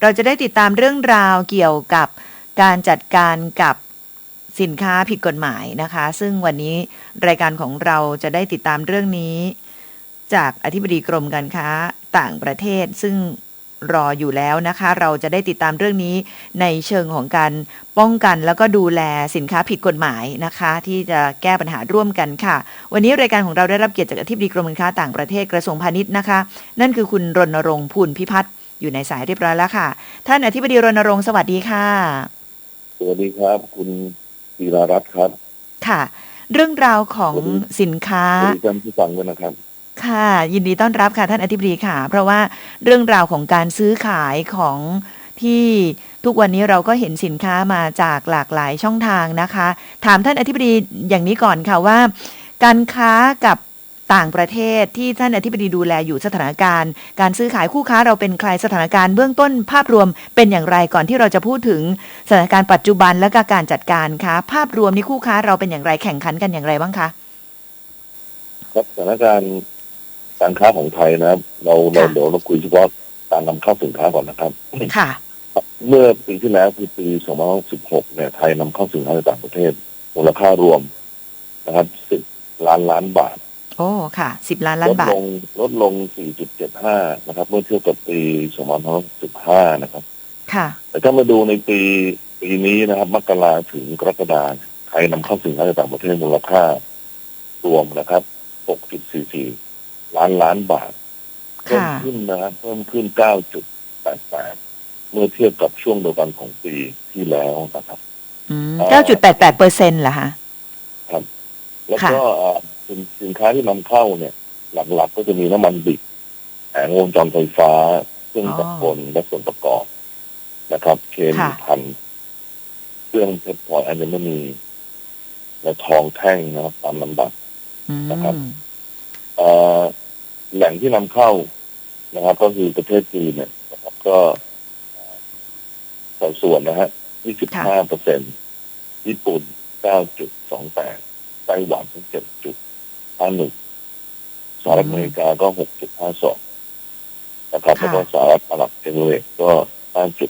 เราจะได้ติดตามเรื่องราวเกี่ยวกับการจัดการกับสินค้าผิดกฎหมายนะคะ ซึ่งวันนี้รายการของเราจะได้ติดตามเรื่องนี้ จากอธิบดีกรมการค้าต่างประเทศ ซึ่งรออยู่แล้วนะคะ เราจะได้ติดตามเรื่องนี้ในเชิงของการป้องกันแล้วก็ดูแลสินค้าผิดกฎหมายนะคะ ที่จะแก้ปัญหาร่วมกันค่ะ วันนี้รายการของเราได้รับเกียรติจากอธิบดีกรมการค้าต่างประเทศกระทรวงพาณิชย์นะคะ นั่นคือคุณรณรงค์พูนพิพัฒน์ อยู่ในสายเรียบร้อยแล้วค่ะ ท่านอธิบดีรณรงค์สวัสดีค่ะ สวัสดีครับ คุณธีรารัตน์ครับ ค่ะ เรื่องราวของสินค้าสวัสดีท่านผู้ฟังด้วยนะครับ ค่ะ ยินดีต้อนรับค่ะท่านอธิบดีค่ะ เพราะว่าเรื่องราวของการซื้อขายของที่ทุกวันนี้เราก็เห็นสินค้ามาจากหลากหลายช่องทางนะคะ ถามท่านอธิบดีอย่างนี้ก่อนค่ะว่า การค้ากับ ต่างประเทศที่ท่านอธิบดีดูแลอยู่สถานการณ์ การซื้อขายคู่ค้าเราเป็นใครสถานการณ์เบื้องต้นภาพรวมเป็นอย่างไรก่อนที่เราจะพูดถึงสถานการณ์ปัจจุบันและก็การจัดการคะภาพรวมนี่คู่ค้าเราเป็นอย่างไรแข่งขันกันอย่างไรบ้างคะครับสถานการณ์การค้าของไทยนะครับ เราเราค่ะเดี๋ยวเราคุยเฉพาะการนำเข้าสินค้าก่อนนะครับค่ะ เมื่อปีที่แล้วคือปี 2016 เนี่ย ไทยนำเข้าสินค้าจากต่างประเทศมูลค่ารวมนะครับ 10 ล้านล้านบาท โอ้ ค่ะ สิบล้านล้าลนดบาท ลงลดลง 4.75 นะครับ เมื่อเทียบกับปี 2515 นะครับ ค่ะ แต่ถ้ามาดูในปีปีนี้นะครับ มกราถึงกรกฎาคมไทยนำเข้าสินค้าจากต่างประเทศมูลค่ารวมนะครับ 6.44 ล้านล้านบาท เพิ่มค่ะ ขึ้นนะครับเพิ่มขึ้น 9.88 เมื่อเทียบกับช่วงเดียวกันของปีที่แล้วนะครับ อืมอ่าเก้าจุดแปดแปดเปอร์เซ็นต์เหรอคะ แล้วก็เอ่อ สินสินค้าที่นำเข้าเนี่ย หลักๆก็จะมีน้ำมันดิบแผงวงจรไฟฟ้าเครื่องจักรกลและส่วนประกอบนะครับ เคมีพันเครื่องเพชรพลอยอัญมณีและทองแท่งนะครับตามลำดับอืมนะครับเอ่อแหล่งที่นำเข้านะครับ ก็คือประเทศจีนเนี่ยนะครับ ก็สัดส่วนนะฮะ25เปอร์เซ็นญี่ปุ่น 9.28 ไต้หวัน 7.51สหรัฐอเมริกาก็6.52นะครับแล้วก็สหรัฐอาหรับเอมิเรตส์ก็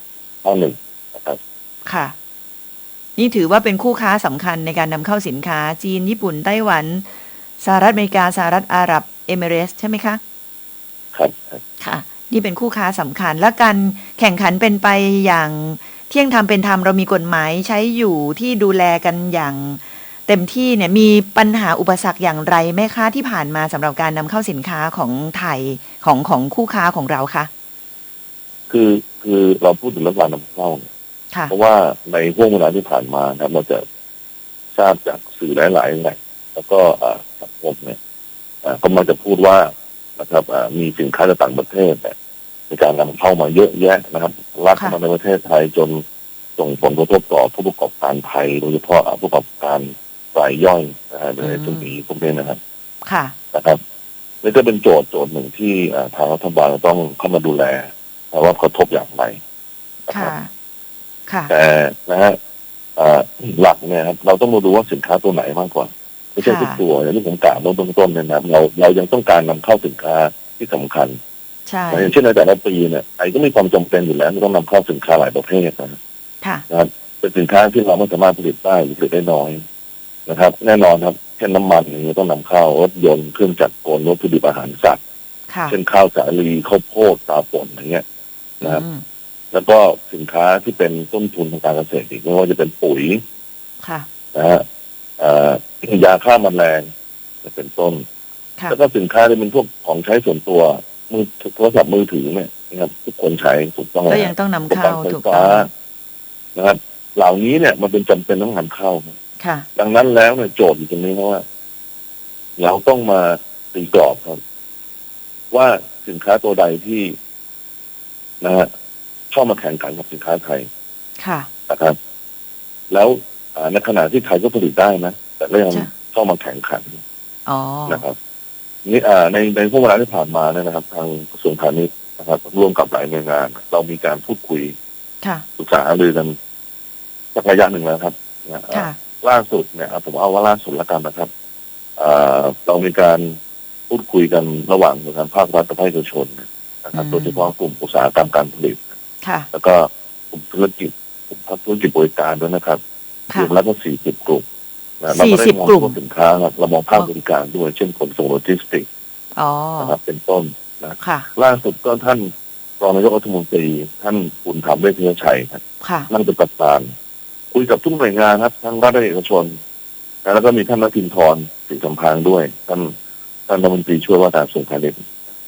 5.51นะครับ ค่ะ นี่ถือว่าเป็นคู่ค้าสำคัญในการนำเข้าสินค้า จีนญี่ปุ่นไต้หวันสหรัฐอเมริกาสหรัฐอาหรับเอมิเรสใช่ไหมคะครับครับค่ะ นี่เป็นคู่ค้าสำคัญ และการแข่งขันเป็นไปอย่างเที่ยงธรรมเป็นธรรมเรามีกฎหมายใช้อยู่ที่ดูแลกันอย่าง เต็มที่เนี่ยมีปัญหาอุปสรรคอย่างไรไหมคะที่ผ่านมาสำหรับการนำเข้าสินค้าของไทยของของคู่ค้าของเราคะคือคือเราพูดถึงเรื่องการนำเข้าเนี่ยค่ะเพราะว่าในห่วงเวลาที่ผ่านมานะครับเราจะทราบจากสื่อหลายๆแหล่งแล้วก็เอ่อสังคมเนี่ยเอ่อก็มักจะพูดว่านะครับเอ่อมีสินค้าจากต่างประเทศเนี่ยในการนำเข้ามาเยอะแยะนะครับลักเข้ามาในประเทศไทยจนส่งผลกระทบต่อผู้ประกอบการไทยโดยเฉพาะผู้ประกอบการ รายย่อยนะฮะในตรงนี้พวกนี้นะครับ ค่ะ นะครับนี่ก็เป็นโจทย์โจทย์หนึ่งที่เอ่อทางรัฐบาลต้องเข้ามาดูแลว่ากระทบอย่างไรนะคค่ะรับค่ะ แต่นะฮะเอ่อหลักเนี่ยครับเราต้องมาดูว่าสินค้าตัวไหนมากกว่าไม่ใช่ค่ะทุกตัวอย่างที่ผมกล่าวเบื้องต้นเนี่ยนะครับเราเรายังต้องการนำเข้าสินค้าที่สำคัญใช่นะอย่างเช่นในแต่ละปีเนี่ยไอ้ก็มีความจำเป็นอยู่แล้วที่ต้องนำเข้าสินค้าหลายประเภทนะค่ะนะครับเป็นสินค้าที่เราไม่สามารถผลิตได้หรือผลิตได้น้อย นะครับ แน่นอนครับ เช่นน้ำมันอย่างเงี้ยต้องนำเข้ารถยนต์เครื่องจักรกลวัตถุดิบอาหารสัตว์ค่ะเช่นข้าวสาลีข้าวโพดตาป่นอย่างเงี้ยนะครับอืมแล้วก็สินค้าที่เป็นต้นทุนทางการเกษตรอีกไม่ว่าจะเป็นปุ๋ยค่ะนะฮะเอ่อยาฆ่าแมลงจะเป็นต้นค่ะแล้วก็สินค้าที่เป็นพวกของใช้ส่วนตัวมือโทรศัพท์มือถือเนี่ยนะครับทุกคนใช้ถูกต้องก็แล้วยังต้องนำอุปกเข้ารณ์ไฟถูกฟ้าต้องนะครับเหล่านี้เนี่ยมันเป็นจำเป็นต้องนำเข้า ค่ะ ดังนั้นแล้วเนี่ยโจทย์อยู่ตรงนี้เพราะว่า เราต้องมาตีกรอบครับ ว่าสินค้าตัวใดที่นะฮะเข้ามาแข่งขันกับสินค้าไทย ค่ะ นะครับ แล้วอ่าในขณะที่ไทยก็ผลิตได้นะ แต่ก็ยังจ้ะเข้ามาแข่งขันอ๋อนะครับนี่อ่าในในช่วงเวลาที่ผ่านมาเนี่ยนะครับ ทางกระทรวงพาณิชย์นะครับ ร่วมกับหลายหน่วยงาน เรามีการพูดคุยค่ะปรึกษาหารือกันสักระยะหนึ่งแล้วครับนะค่ะ ล่าสุดเนี่ยเอาผมเอาว่าล่าสุดแล้วกันนะครับอ่าเรามีการพูดคุยกันระหว่างหน่วยงานภาครัฐกับภาคเอกชนนะครับอืมโดยเฉพาะกลุ่มอุตสาหกรรมการผลิตค่ะแล้วก็กลุ่มธุรกิจกลุ่มภาคธุรกิจบริการด้วยนะครับรค่ะวมแล้วก็40กลุ่มนะเราไม่ได้40มองกลุ่มตัวสินค้าครับเรามองภาคบริการด้วย เช่นขนส่งโลจิสติกส์อ๋อนะครับเป็นต้นนะค่ะล่าสุดก็ท่านรองนายกรัฐมนตรีท่านคุณธรรมเวชยชัยครับค่ะนั่งเป็นประธาน คุยกับทุกหน่วยงานครับทั้งรัฐและเอกชนนะแล้วก็มีท่านนทินทรสิสัมพังธ์ด้วย ท่านท่านรัฐมนตรีช่วยว่าการกระทรวงพาณิชย์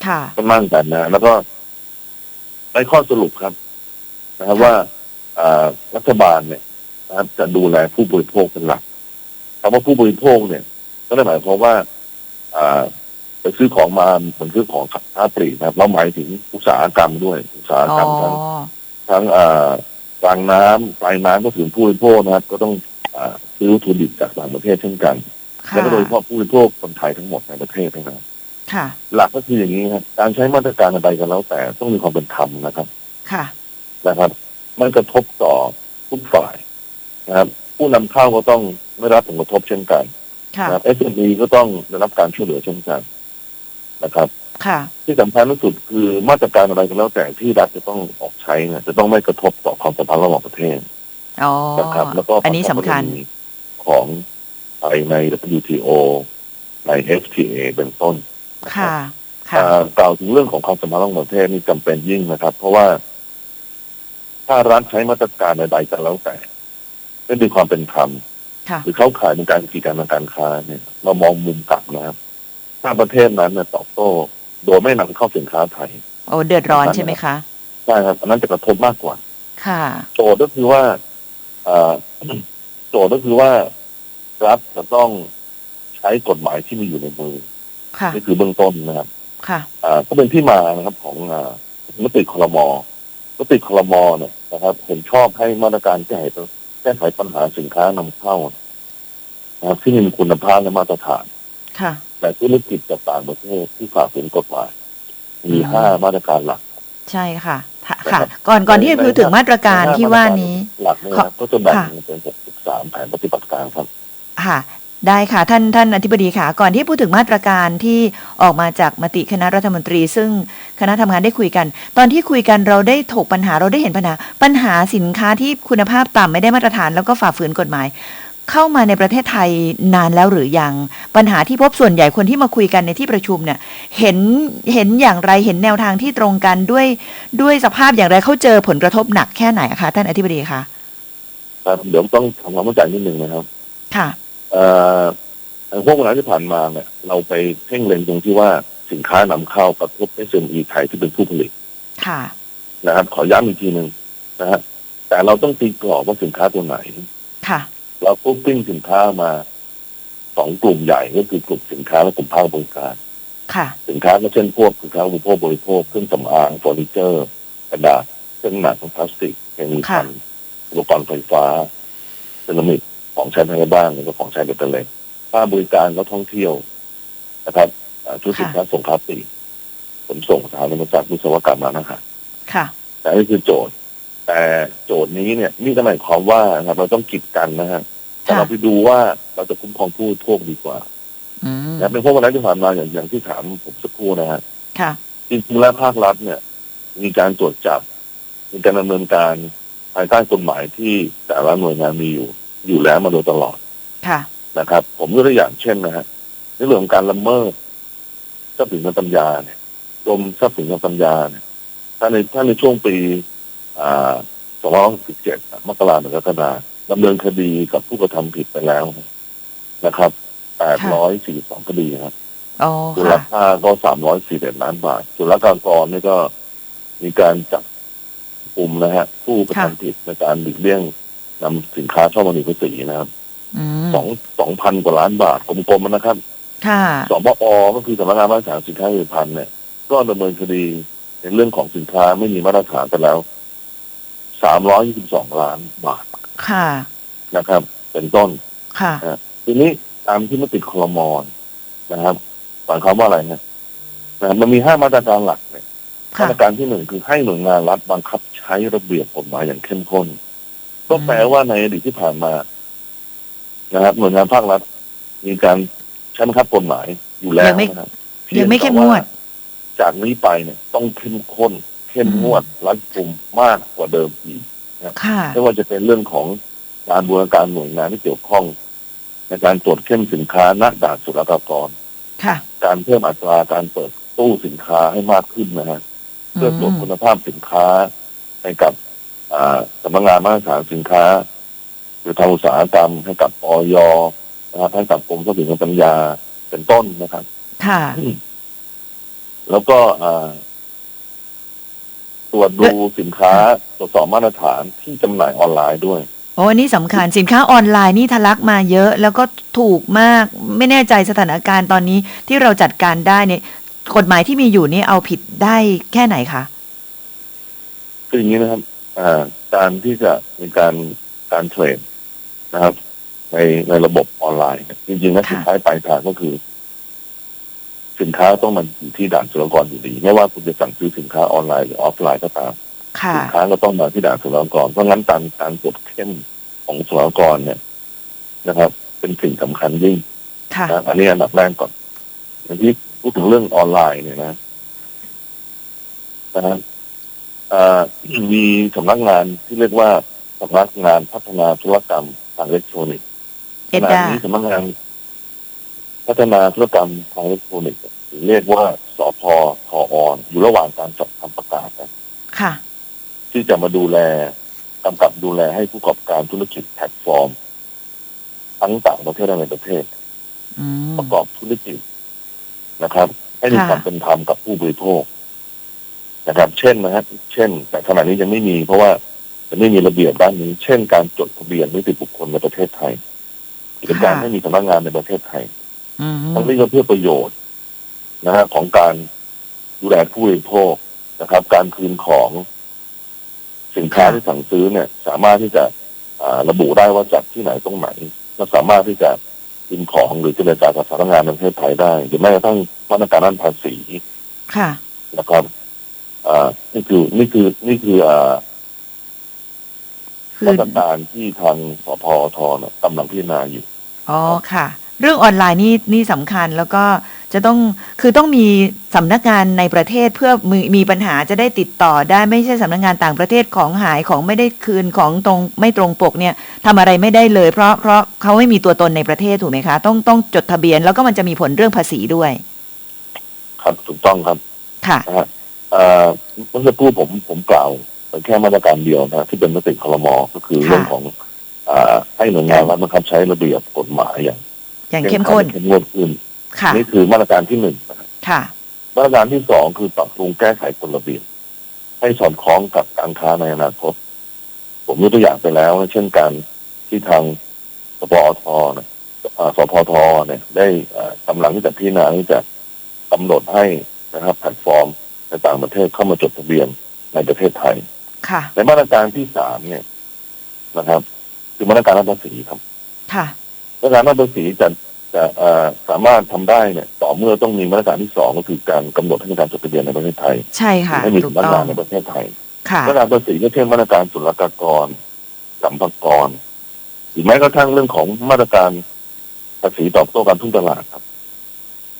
ค่ะก็นั่งกันนะ แล้วก็ได้ข้อสรุปครับนะครับค่ะว่าอ่ารัฐบาลเนี่ยนะครับจะดูแลผู้บริโภคเป็นหลักคำว่าผู้บริโภคเนี่ย ก็ได้หมายความว่าอ่าไปซื้อของมาเหมือนซื้อของค้าปลีกนะครับเราหมายถึงอุตสาหกรรมด้วย อุตสาหอ๋กรรมอทั้งทั้งอ่า กลางน้ำปลายน้ำก็ถึงผู้บริโภคนะครับ ก็ต้องอ่าซื้อวัตถุดิบจากต่างประเทศเช่นกันค่ะและก็โดยเฉพาะผู้บริโภคคนไทยทั้งหมดในประเทศนะครับค่ะหลักก็คืออย่างนี้ครับการใช้มาตรการอะไรกันแล้วแต่ต้องมีความเป็นธรรมนะครับ ค่ะนะครับ มันกระทบต่อทุกฝ่ายนะครับ ผู้นำเข้าก็ต้องไม่รับผลกระทบเช่นกันค่ะนะครับ SME ก็ต้องได้รับการช่วยเหลือเช่นกันนะครับ ค่ะ ที่สำคัญที่สุดคือมาตรการอะไรก็แล้วแต่ที่รัฐจะต้องออกใช้เนี่ยจะต้องไม่กระทบต่อความสัมพันธ์ระหว่างประเทศอ๋อนะครับแล้วก็อันนี้สำคัญของไทยใน WTO ใน FTA เป็นต้นนะครับค่ะค่ะอ่ากล่าวถึงเรื่องของความสัมพันธ์ระหว่างประเทศนี่จำเป็นยิ่งนะครับ เพราะว่า ถ้ารัฐใช้มาตรการใดๆก็แล้วแต่ไม่มีความเป็นธรรมค่ะหรือเข้าข่ายในการกีดกันทางการค้าเนี่ยเรามองมุมกลับนะครับ ถ้าประเทศนั้นเนี่ยตอบโต้ โดยไม่นำเข้าสินค้าไทย โอ้เดือดร้อนใช่ไหมคะใช่ครับอันนั้นจะกระทบมากกว่า ค่ะ โจทย์ก็คือว่าอ่าโจทย์ก็คือว่ารัฐจะต้องใช้กฎหมายที่มีอยู่ในมือค่ะนี่คือเบื้องต้นนะครับ ค่ะอ่าก็เป็นที่มานะครับของอ่ามติคลมมติคลมเนี่ยนะครับเห็นชอบให้มาตรการแก้ไขแก้ไขปัญหาสินค้านำเข้านะครับที่มีคุณภาพและมาตรฐาน ค่ะ แต่ธุรกิจจากต่างประเทศที่ฝ่าฝืนกฎหมายมีอืมห้ามาตรการหลัก ใช่ค่ะค่ะนะครัค่ะบก่อนก่อนที่จะในพูดถึงมาตรการในที่ว่านี้หลักเนี่ยขอนะก็จะแบ่งค่ะเป็น63แผนปฏิบัติการครับ ค่ะ ได้ค่ะท่านท่านอธิบดีค่ะ ก่อนที่พูดถึงมาตรการที่ออกมาจากมติคณะรัฐมนตรี ซึ่งคณะทำงานได้คุยกัน ตอนที่คุยกันเราได้ถกปัญหาเราได้เห็นปัญหา ปัญหาสินค้าที่คุณภาพต่ำไม่ได้มาตรฐานแล้วก็ฝ่าฝืนกฎหมาย เข้ามาในประเทศไทยนานแล้วหรือยัง ปัญหาที่พบส่วนใหญ่คนที่มาคุยกันในที่ประชุมเนี่ย เห็นเห็นอย่างไรเห็นแนวทางที่ตรงกันด้วยด้วยสภาพอย่างไรเขาเจอผลกระทบหนักแค่ไหนอะคะท่านอธิบดีคะครับเดี๋ยวต้องทำความเข้าใจนิดนึงนะครับ ค่ะเอ่อพวกเวลาที่ผ่านมาเนี่ย เราไปเพ่งเล็งตรงที่ว่าสินค้านำเข้ากระทบ SME ไทยที่เป็นผู้ผลิต ค่ะ นะครับ ขอย้ำอีกทีหนึ่งนะฮะแต่เราต้องตีกรอบว่าสินค้าตัวไหน ค่ะ เราก็ปิ้งสินค้ามาสองกลุ่มใหญ่ก็คือกลุ่มสินค้าและกลุ่มภาคบริการค่ะสินค้าก็เช่นพวกสินค้าอุปโภคบริโภคเครื่องสำอางเฟอร์นิเจอร์กระดาษเครื่องหนักพลาสติกเคมีภัณฑ์อุปกรณ์ไฟฟ้าเซรามิกของใช้ในบ้านแล้วก็ของใช้เบ็ดเตล็ดภาคบริการก็ท่องเที่ยวนะครับอ่าธุรกิจค้าส่งค้าปลีกขนส่งสถานีบริการวิศวกรรมร้านอาหารค่ะแต่นี่คือโจทย์ แต่โจทย์นี้เนี่ยนี่ก็หมายความว่านะครับเราต้องกีดกันนะฮะแต่ค่ะเราไปดูว่าเราจะคุ้มครองผู้บริโภคดีกว่าอืมนะเป็นเพราะวันนั้นที่ผ่านมาอย่างอย่างที่ถามผมสักครู่นะฮะค่ะจริงๆแล้วภาครัฐเนี่ย มีการตรวจจับ มีการดำเนินการภายใต้กฎหมายที่แต่ละหน่วยงานมีอยู่ อยู่แล้วมาโดยตลอดค่ะนะครับ ผมยกตัวอย่างเช่นนะฮะในเรื่องของการละเมิดทรัพย์สินทางปัญญาเนี่ยกรมทรัพย์สินทางปัญญาเนี่ยถ้าในถ้าในช่วงปี อ่า2567 มกราคมถึงกรกฎาคมดำเนินคดีกับผู้กระทำผิดไปแล้วนะครับ 842 คดีครับอ๋อมูลค่ะค่าก็สามร้อยสี่สิบล้านบาทส่วนรักการกรนี่ก็มีการจับกลุ่มนะฮะ ผู้กระทำผิดในการหลีกเลี่ยงนำสินค้าช่องมันภาษีนะครับอืมสองสองพันกว่าล้านบาทกลมๆนะครับค่ะสบอก็คือสำนักงานมาตรฐานสินค้าผลิตภัณฑ์เนี่ย ก็ดำเนินคดีในเรื่องของสินค้าไม่มีมาตรฐานไปแล้ว สามร้อยยี่สิบสองล้านบาทค่ะนะครับ เป็นต้นค่ะทีนี้ตามที่มติคลมอนนะครับหมายความว่าอะไรนะนะครับมันมีห้ามาตรการหลักเนี่ยมาค่ะตรการที่หนึ่งคือให้หน่วยงานรัฐบังคับใช้ระเบียบกฎหมายอย่างเข้มข้น ก็แปลว่าในอดีตที่ผ่านมา นะครับหน่วยงานภาครัฐ มีการใช้บังคับกฎหมายอยู่แล้วยังไม่นะครับยังไม่เข้มงวดพียงแต่าจากนี้ไปเนี่ย ต้องเข้มข้น เข้มงวดรัดกุมมากกว่าเดิมอีกค่ะไม่ว่าจะเป็นเรื่องของการบูรณาการหน่วยงานที่เกี่ยวข้อง ในการตรวจเข้มสินค้าณด่านศุลกากรค่ะการเพิ่มอัตราการเปิดตู้สินค้าให้มากขึ้นนะฮะเพื่อตรวจคุณภาพสินค้าให้กับอ่าสำนักงานมาตรฐานสินค้า หรือทางอุตสาหกรรมให้กับออยนะครับให้กับกรมทรัพย์สินทางปัญญาเป็นต้นนะครับ ค่ะ แล้วก็อ่า ตรวจดูสินค้าตรวจสอบมาตรฐานที่จำหน่ายออนไลน์ด้วยโอ้อันนี้สำคัญสินค้าออนไลน์นี่ทะลักมาเยอะ แล้วก็ถูกมากไม่แน่ใจสถานการณ์ตอนนี้ที่เราจัดการได้เนี่ยกฎหมายที่มีอยู่นี่เอาผิดได้แค่ไหนคะคืออย่างนี้นะครับอ่าการที่จะมีการการเทรดนะครับ ในในระบบออนไลน์เนี่ยจริงๆแล้วค่ะสุดท้ายปลายทางก็คือ สินค้าต้องมันอยู่ที่ด่านศุลกากรอยู่ดี ไม่ว่าคุณจะสั่งซื้อสินค้าออนไลน์หรือออฟไลน์ก็ตามค่ะสินค้าก็ต้องมาที่ด่านศุลกากรเพราะงั้นการการตรวจเข้มของศุลกากรเนี่ยนะครับ เป็นสิ่งสำคัญยิ่งค่ะนะอันนี้อันดับแรกก่อนอย่างที่พูดถึงเรื่องออนไลน์เนี่ยนะนะฮะอ่ามีสำนักงานที่เรียกว่าสำนักงานพัฒนาธุรกรรมทางอิเล็กทรอนิกส์เอ็ดขณะดานี้สำนักงาน พัฒนาธุรกรรมทางอิเล็กทรอนิกส์หรือเรียกว่าสพทอออยู่ระหว่างการจัดทำประกาศนะค่ะ ที่จะมาดูแลกำกับดูแลให้ผู้ประกอบการธุรกิจแพลตฟอร์ม ทั้งต่างประเทศและในประเทศอืมประกอบธุรกิจนะครับ ให้มีค่ะความเป็นธรรมกับผู้บริโภคนะครับ เช่นนะครับเช่น แต่ขณะนี้ยังไม่มี เพราะว่ายังไม่มีระเบียบด้านนี้ เช่น การจดทะเบียนนิติบุคคลในประเทศไทยเป็นการให้มีสำนักงานในประเทศไทยอืม ทั้งนี้ก็เพื่อประโยชน์นะฮะของการดูแลผู้บริโภคนะครับ การคืนของสินค้าที่สั่งซื้อเนี่ย สามารถที่จะอ่าระบุได้ว่าจากที่ไหนตรงไหนก็สามารถที่จะคืนของหรือเจรจากับสำนักงานในประเทศไทยได้หรือแม้กระทั่งมาตรการด้านภาษีค่ะนะครับอ่านี่คือนี่คือนี่คืออ่าคือมาตรการที่ทางสพทเนี่ยกำลังพิจารณาอยู่ อ๋อค่ะ เรื่องออนไลน์นี่นี่สำคัญแล้วก็จะต้องคือต้องมีสำนักงานในประเทศเพื่อมีมีปัญหาจะได้ติดต่อได้ไม่ใช่สำนักงานต่างประเทศของหายของไม่ได้คืนของตรงไม่ตรงปกเนี่ยทำอะไรไม่ได้เลย เพราะเพราะเขาไม่มีตัวตนในประเทศถูกไหมคะ ต้องต้องจดทะเบียนแล้วก็มันจะมีผลเรื่องภาษีด้วย ครับถูกต้องครับค่ะนะฮะเอ่อเมื่อสักครู่ผมผมกล่าวไปแค่มาตรการเดียวนะที่เป็นมติคลมก็คือค่ะเรื่องของอ่าให้หน่วยงานรัฐบังคับใช้ระเบียบกฎหมายอย่าง อย่างเข้มข้นเข้มงวดขึ้นค่ะนี่คือมาตรการที่หนึ่งนะครับค่ะ มาตรการที่สองคือปรับปรุงแก้ไขกฎระเบียบให้สอดคล้องกับการค้าในอนาคต ผมยกตัวอย่างไปแล้ว เช่นการที่ทางสปอทเนี่ยอ่าสพทเนี่ย ได้อ่ากำลังที่จะพิจารณาที่จะกำหนดให้นะครับแพลตฟอร์มในต่างประเทศเข้ามาจดทะเบียนในประเทศไทยค่ะในมาตรการที่สามเนี่ยนะครับ คือมาตรการด้านภาษีครับ ค่ะ มาตรการด้านภาษีจะจะเอ่อสามารถทำได้เนี่ยต่อเมื่อต้องมีมาตรการที่สองก็คือการกำหนดให้มีการจดทะเบียนในประเทศไทย ใช่ค่ะให้มีถูกสำนักต้งาอนงในประเทศไทยค่ะมาตรการภาษีก็เช่นมาตรการศุลกากรสัมภากรหรือแม้กระทั่งเรื่องของมาตรการภาษีตอบโต้การทุ่งตลาดครับ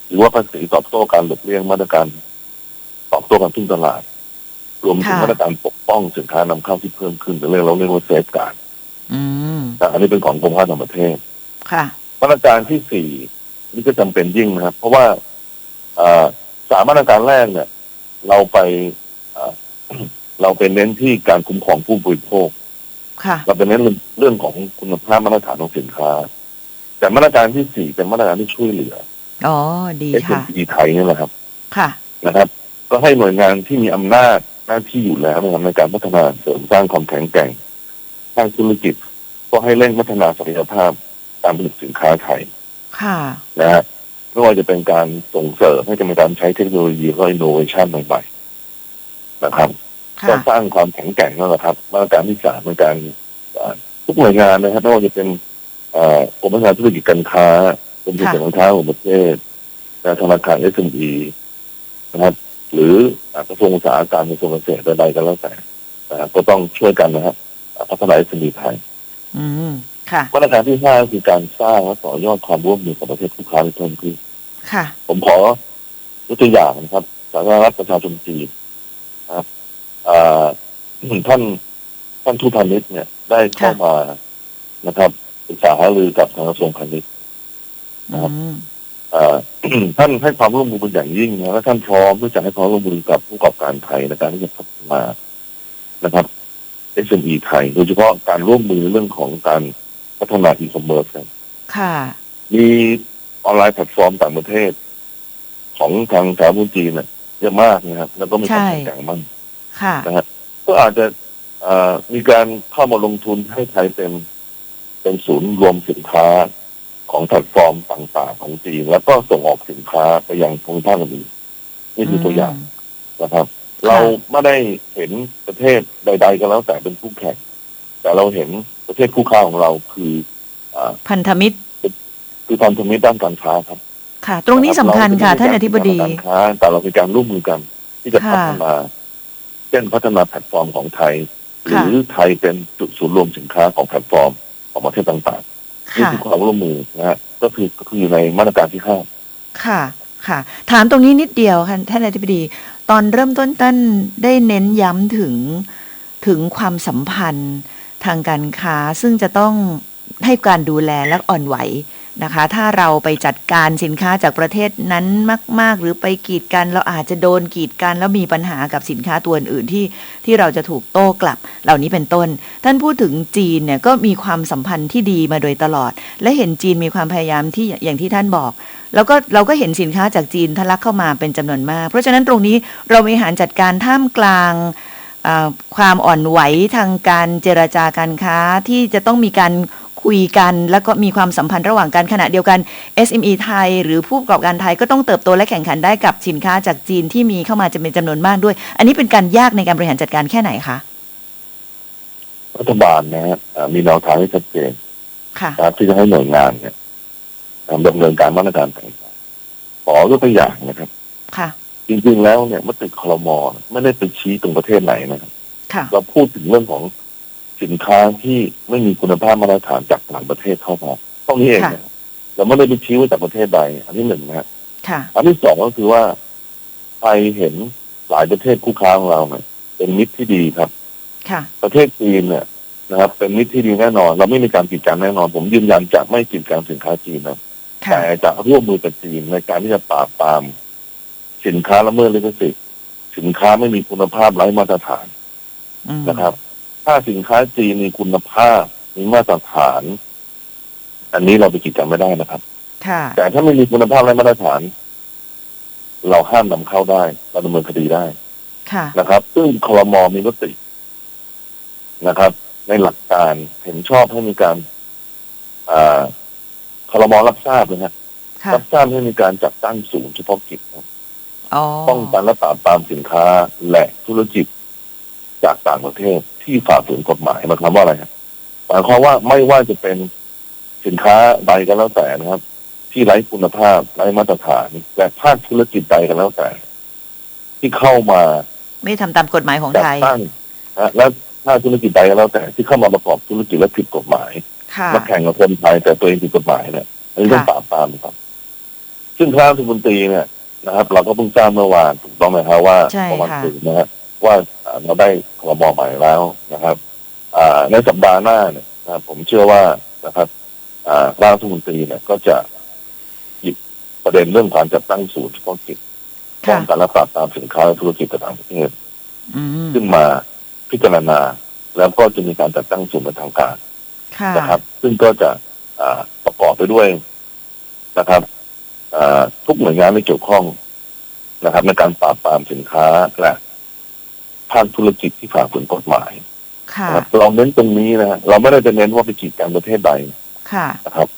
หรือว่าภาษีตอบโต้การหลบเลี่ยงมาตรการตอบโต้การทุ่งตลาด รวมถึงค่ะมาตรการปกป้องสินค้านำเข้าที่เพิ่มขึ้นหรือเรียกเราเรียกว่าเซฟการ์ดอืมนะอันนี้เป็นของกรมค้าต่างประเทศ ค่ะมาตรการที่สี่นี่ก็จำเป็นยิ่งนะครับ เพราะว่าอ่าสามมาตรการแรกเนี่ย เราไปอ่าเราไปเน้นที่การคุ้มครองผู้บริโภคค่ะเราไปเน้นเรื่องเรื่องของคุณภาพมาตรฐานของสินค้า แต่มาตรการที่สี่เป็นมาตรการที่ช่วยเหลืออ๋อดีเอสค่ะดีไทยนี่แหละครับ ค่ะนะครับ ก็ให้หน่วยงานที่มีอำนาจหน้าที่อยู่แล้วนะครับในการพัฒนาเสริมสร้างความแข็งแกร่งทางธุรกิจ ก็ให้เร่งพัฒนาศักยภาพ การผลิตสินค้าไทยค่ะนะฮะไม่ว่าจะเป็นการส่งเสริมให้จะมีการใช้เทคโนโลยีและอินโนเวชันใหม่ๆนะครับค่ะก็สร้างความแข็งแกร่งนั่นแหละครับมาตรการที่สามในการอ่าทุกหน่วยงานนะครับไม่ว่าจะเป็นอ่ากรมพัฒนาธุรกิจการค้ากรมส่งเสริมการค้าของประเทศและธนาคารเอสเอ็มอีนะครับ หรืออ่ากระทรวงอุตสาหกรรมกระทรวงเกษตรใดๆก็แล้วแต่นะครับก็ต้องช่วยกันนะครับอ่าพัฒนาเอสเอ็มอีไทยอื มค่ะมาตรการที่ห้าก็คือการสร้างและต่อยอดความร่วมมือกับประเทศคู่ค้าที่เพิ่มขึ้นค่ะ ผมขอยกตัวอย่างนะครับสาธารณรัฐประชาชนจีนนะครับอ่าท่านท่านทูตพาณิชย์เนี่ย ได้เข้าค่ะมานะครับปรึกษาหารือกับทางกระทรวงพาณิชย์ครับอืมอ่าท่านให้ความร่วมมือเป็นอย่างยิ่งนะและท่านพร้อมที่จะให้ความร่วมมือกับผู้ประกอบการไทยในการที่จะพัฒนานะครับ SME ไทย โดยเฉพาะการร่วมมือเรื่องของการ พัฒนาอีคอมเมิร์ซครับ ค่ะ มีออนไลน์แพลตฟอร์มต่างประเทศ ของทางสาธารณรัฐจีนเนี่ยเยอะมากนะครับ แล้วก็มีความใช่แข็งแกร่งมากค่ะนะฮะก็อาจจะเอ่อมีการเข้ามาลงทุนให้ไทยเป็นเป็นศูนย์รวมสินค้าของแพลตฟอร์มต่างๆของจีน แล้วก็ส่งออกสินค้าไปยังภูมิภาคอื่นๆนี่คือตัวอย่างนะครับ เราไม่ได้เห็นประเทศใด ๆ ก็แล้วแต่เป็นคู่แข่ง แต่เราเห็นประเทศคู่ค้าของเราคืออ่าพันธมิตร คือพันธมิตรด้านการค้าครับ ค่ะ ตรงนี้สำคัญค่ะเรท่านอธิบดีการค้าแต่เราเป็นการร่วมมือกัน ที่จะค่ะพัฒนาเช่นพัฒนาแพลตฟอร์มของไทยหค่ะรือไทยเป็นจุดศูนย์รวมสินค้าของแพลตฟอร์มของประเทศต่างๆนี่ค่ะคือความร่วมมือนะฮะก็คือก็คืออยู่ในมาตรการที่ห้าค่ะค่ะ ถามตรงนี้นิดเดียวค่ะท่านอธิบดี ตอนเริ่มต้นท่านได้เน้นย้ำถึงถึงความสัมพันธ์ ทางการค้าซึ่งจะต้องให้การดูแลและอ่อนไหวนะคะ ถ้าเราไปจัดการสินค้าจากประเทศนั้นมาก ๆ หรือไปกีดกันเราอาจจะโดนกีดกันแล้วมีปัญหากับสินค้าตัวอื่นๆที่ที่เราจะถูกโต้กลับ เหล่านี้เป็นต้น ท่านพูดถึงจีนเนี่ยก็มีความสัมพันธ์ที่ดีมาโดยตลอด และเห็นจีนมีความพยายามที่อย่างที่ท่านบอกแล้วก็เราก็เห็นสินค้าจากจีนทะลักเข้ามาเป็นจำนวนมาก เพราะฉะนั้นตรงนี้เราบริหารจัดการท่ามกลาง ความอ่อนไหวทางการเจรจาการค้าที่จะต้องมีการคุยกันแล้วก็มีความสัมพันธ์ระหว่างกันขณะเดียวกัน SME ไทย หรือผู้ประกอบการไทยก็ต้องเติบโตและแข่งขันได้กับสินค้าจากจีนที่มีเข้ามาจะเป็นจำนวนมากด้วย อันนี้เป็นการยากในการบริหารจัดการแค่ไหนคะรัฐบาลนะฮะอ่ามีแนวทางที่ชัดเจนค่ะนะครับที่จะให้หน่วยงานเนี่ยอ่าดำเนินการมาตรการต่างๆขอยกตัวอย่างนะครับ ค่ะ จริงๆแล้วเนี่ยมติคลมไม่ได้ไปชี้ตรงประเทศไหนนะครับค่ะเราพูดถึงเรื่องของสินค้าที่ไม่มีคุณภาพมาตรฐานจากต่างประเทศเข้ามาเท่านี้เองค่ะนะครับเราไม่ได้ไปชี้ว่าจากประเทศใดอันที่หนึ่งนะฮะค่ะอันที่สองก็คือว่าไทยเห็นหลายประเทศคู่ค้าของเราเนี่ยเป็นมิตรที่ดีครับค่ะประเทศจีนเนี่ยนะครับ เป็นมิตรที่ดีแน่นอน เราไม่มีการกีดกันแน่นอน ผมยืนยันจะไม่กีดกันสินค้าจีนนะค่ะแต่จะร่วมมือกับจีนในการที่จะปราบปราม สินค้าละเมิดลิขสิทธิ์ สินค้าไม่มีคุณภาพไร้มาตรฐานอืมนะครับ ถ้าสินค้าจีนมีคุณภาพมีมาตรฐาน อันนี้เราไปกีดกันไม่ได้นะครับค่ะแต่ถ้าไม่มีคุณภาพและมาตรฐาน เราห้ามนำเข้าได้เราดำเนินคดีได้ค่ะนะครับ ซึ่งคลมมีมตินะครับ ในหลักการเห็นชอบให้มีการอ่าคลมรับทราบนะฮะค่ะรับทราบให้มีการจัดตั้งศูนย์เฉพาะกิจครับอ๋อ ป้องกันและปราบปรามสินค้าและธุรกิจจากต่างประเทศที่ฝ่าฝืนกฎหมายหมายความว่าอะไรครับหมายความว่าไม่ว่าจะเป็นสินค้าใดก็แล้วแต่นะครับ ที่ไร้คุณภาพไร้มาตรฐานและภาคธุรกิจใดก็แล้วแต่ ที่เข้ามา ไม่ทำตามกฎหมายของจัดไทยตั้งนะและภาคธุรกิจใดก็แล้วแต่ ที่เข้ามาประกอบธุรกิจและผิดกฎหมายค่ะมาแข่งกับคนไทยแต่ตัวเองผิดกฎหมายเนี่ยอันนี้ต้องค่ะปราบปรามครับ ซึ่งคณะรัฐมนตรีเนี่ย นะครับ เราก็เพิ่งทราบเมื่อวานถูกต้องไหมครับว่าใช่ประมาณค่ะถึงนะฮะว่าอ่าเราได้ครมใหม่แล้วนะครับ อ่าในสัปดาห์หน้าเนี่ยนะครับผมเชื่อว่านะครับ อ่าคณะรัฐมนตรีเนี่ยก็จะหยิบประเด็นเรื่องการจัดตั้งศูนย์เฉพาะกิจป้ค่ะองกันและปราบปรามสินค้าและธุรกิจต่างประเทศ อืมขึ้นมาพิจารณา แล้วก็จะมีการจัดตั้งศูนย์เป็นทางการค่ะ นะครับ ซึ่งก็จะอ่าประกอบไปด้วยนะครับอ่า ทุกหน่วยงานที่เกี่ยวข้องนะครับ ในการปราบปรามสินค้าและภาคธุรกิจที่ฝ่าฝืนกฎหมายค่ะนะครับเราเน้นตรงนี้นะฮะเราไม่ได้จะเน้นว่าไปกีดกันประเทศใดค่ะนะครับ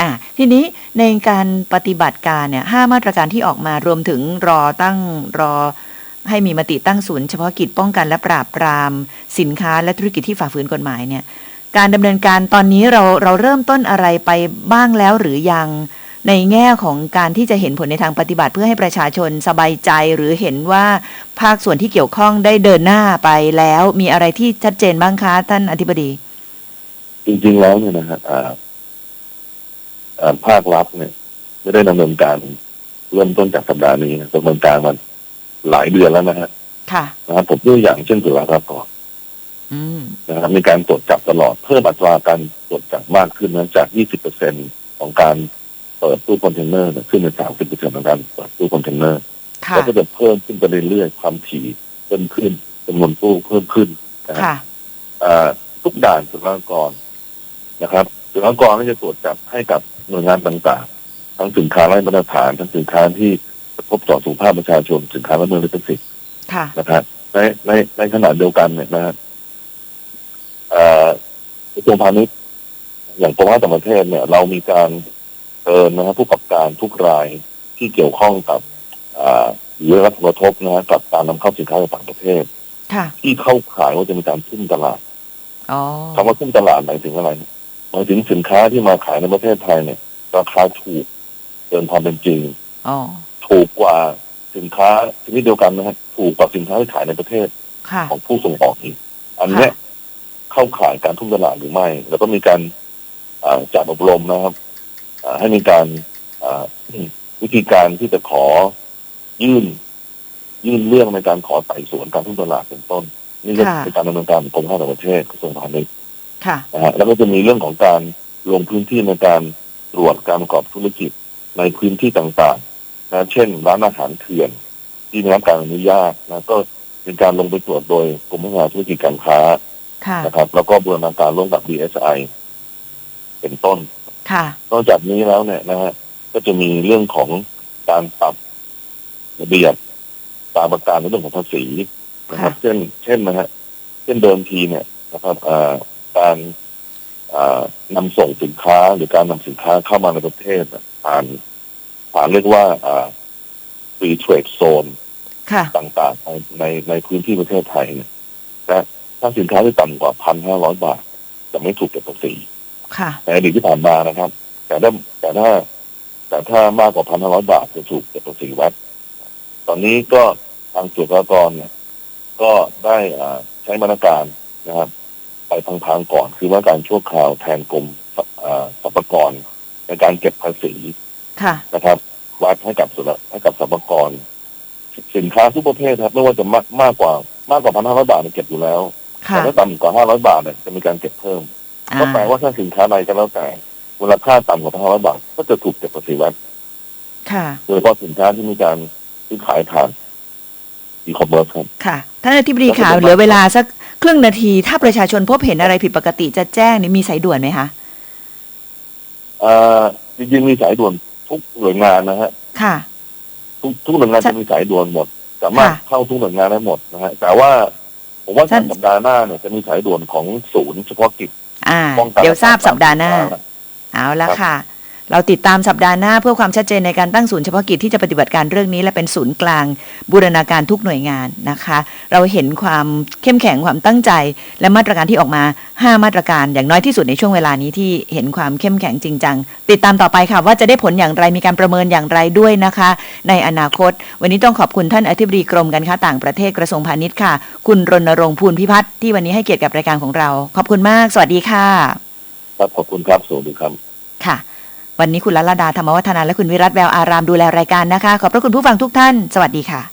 อ่าทีนี้ในการปฏิบัติการเนี่ยห้ามาตรการที่ออกมารวมถึงรอตั้งรอให้มีมติตั้งศูนย์เฉพาะกิจป้องกันและปราบปราม สินค้าและธุรกิจที่ฝ่าฝืนกฎหมายเนี่ย การดำเนินการตอนนี้เราเราเริ่มต้นอะไรไปบ้างแล้วหรือยัง ในแง่ของการที่จะเห็นผลในทางปฏิบัติเพื่อให้ประชาชนสบายใจหรือเห็นว่าภาคส่วนที่เกี่ยวข้องได้เดินหน้าไปแล้ว มีอะไรที่ชัดเจนบ้างคะ ท่านอธิบดี จริงๆแล้วเนี่ยนะฮะอ่าอ่าภาครัฐเนี่ยไม่ได้ดำเนินการเริ่มต้นจากสัปดาห์นี้นะดำเนินการมาหลายเดือนแล้วนะฮะค่ะนะครับผมยกตัวอย่างเช่นสุรากากรอืมนะครับมีการตรวจจับตลอดเพิ่มอัตราการตรวจจับมากขึ้นนะจาก 20%ของการ เปิดตู้คอนเทนเนอร์เนี่ยขึ้นเป็น30%ของการเปิดตู้คอนเทนเนอร์ค่ะแล้วก็จะเพิ่มขึ้นไปเรื่อยๆความถี่เพิ่มขึ้นจำนวนตู้เพิ่มขึ้นนะฮะค่ะอ่าทุกด่านสุรากรนะครับสุรากรก็จะตรวจจับให้กับหน่วยงานต่างๆ ทั้งสินค้าไร้มาตรฐานทั้งสินค้าที่กระทบต่อสุขภาพประชาชนสินค้าละเมิดลิขสิทธิ์ค่ะนะครับในในในขณะเดียวกันเนี่ยนะฮะเอ่อกระทรวงพาณิชย์อย่างกรมการต่างประเทศเนี่ย เรามีการ เตือนนะครับผู้ประกอบการทุกรายที่เกี่ยวข้องกับอ่าหรือรับผลกระทบนะฮะกับการนำเข้าสินค้าจากต่างประเทศค่ะที่เข้าขายว่าจะมีการขึ้นตลาดอ๋อคำว่าขึ้นตลาดหมายถึงอะไรหมายถึงสินค้าที่มาขายในประเทศไทยเนี่ย ราคาถูกเกินความเป็นจริงอ๋อถูกกว่าสินค้าชนิดเดียวกันนะฮะถูกกว่าสินค้าที่ขายในประเทศค่ะของผู้ส่งออกอีก อันเนี้ยเข้าข่ายการทุ่มตลาดหรือไม่ แล้วก็มีการอ่าจัดอบรมนะครับอ่า ให้มีการอ่าวิธีการที่จะขอยื่น ยื่นเรื่องในการขอไต่สวนการทุ่มตลาดเป็นต้น นี่ก็ค่ะเป็นการดำเนินการของกรมการต่างประเทศกระทรวงพาณิชย์ค่ะนะฮะแล้วก็จะมีเรื่องของการลงพื้นที่ในการตรวจการประกอบธุรกิจในพื้นที่ต่างๆนะเช่น ร้านอาหารเถื่อน ที่ได้รับการอนุญาตนะก็เป็นการลงไปตรวจโดยกรมพัฒนาธุรกิจการค้าค่ะนะครับ แล้วก็บูรณาการร่วมกับ DSI เป็นต้น ค่ะ นอกจากนี้แล้วเนี่ยนะฮะก็จะมีเรื่องของการปรับระเบียบตามประการในเรื่องของภาษีนะครับ เช่น เช่นนะฮะเช่นเดิมทีเนี่ยนะครับอ่าการอ่านำส่งสินค้าหรือการนำสินค้าเข้ามาในประเทศอะผ่านผ่านเรียกว่าอ่า free trade zone ค่ะต่างๆในในในพื้นที่ประเทศไทยเนี่ยนะถ้าสินค้าที่ต่ำกว่าพันห้าร้อยบาท จะไม่ถูกเก็บภาษี ค่ะในอดีตที่ผ่านมานะครับ แต่ถ้าแต่ถ้าแต่ถ้ามากกว่าพันห้าร้อยบาทจะถูกเก็บภาษีวัด ตอนนี้ก็ทางจุฬากรเนี่ย ก็ได้อ่าใช้มาตรการนะครับ ไปทางๆก่อนคือมาตรการชั่วคราวแทนกรมอ่าสรรพากรในการเก็บภาษีค่ะนะครับ วัดให้กับสุรให้กับสรรพากรสินค้าทุกประเภทครับ ไม่ว่าจะมากมากกว่า มากกว่าพันห้าร้อยบาทเนี่ยเก็บอยู่แล้วค่ะแต่ถ้าต่ำกว่าห้าร้อยบาทเนี่ยจะมีการเก็บเพิ่มอ่า ก็แปลว่าถ้าสินค้าใดก็แล้วแต่มูลค่าต่ำกว่าพันห้าร้อยบาทก็จะถูกเก็บภาษีวัดค่ะโดยเฉพาะสินค้าที่มีการซื้อขายผ่านอีคอมเมิร์ซครับค่ะท่านอธิบดีแล้วก็ค่ะจะเหลือเวลาสักครึ่งนาที ถ้าประชาชนพบเห็นอะไรผิดปกติจะแจ้งนี่มีสายด่วนไหมคะเอ่อจริงๆมีสายด่วนทุกหน่วยงานนะฮะค่ะ ทุกทุกหน่วยงานใช่จะมีสายด่วนหมด สามารถค่ะเข้าทุกหน่วยงานได้หมดนะฮะแต่ว่าผมว่าท่านสัปดาห์หน้าเนี่ยจะมีสายด่วนของศูนย์เฉพาะกิจ อ่าป้องกันเดี๋ยวทราบสัปดาห์หน้าสิค้เอาละครับค่ะ เราติดตามสัปดาห์หน้าเพื่อความชัดเจนในการตั้งศูนย์เฉพาะกิจที่จะปฏิบัติการเรื่องนี้และเป็นศูนย์กลางบูรณาการทุกหน่วยงานนะคะ เราเห็นความเข้มแข็งความตั้งใจ และมาตรการที่ออกมา 5 มาตรการอย่างน้อยที่สุดในช่วงเวลานี้ที่เห็นความเข้มแข็งจริงจังติดตามต่อไปค่ะว่าจะได้ผลอย่างไรมีการประเมินอย่างไรด้วยนะคะ ในอนาคต วันนี้ต้องขอบคุณท่านอธิบดีกรมการค้าต่างประเทศกระทรวงพาณิชย์ค่ะ คุณรณรงค์ภูลพิพัฒน์ที่วันนี้ให้เกียรติกับรายการของเรา ขอบคุณมาก สวัสดีค่ะครับขอบคุณครับสวัสดีครับค่ะ วันนี้คุณลลดาธรรมวัฒนาและคุณวิรัตแววอารามดูแลรายการนะคะ ขอบพระคุณผู้ฟังทุกท่าน สวัสดีค่ะ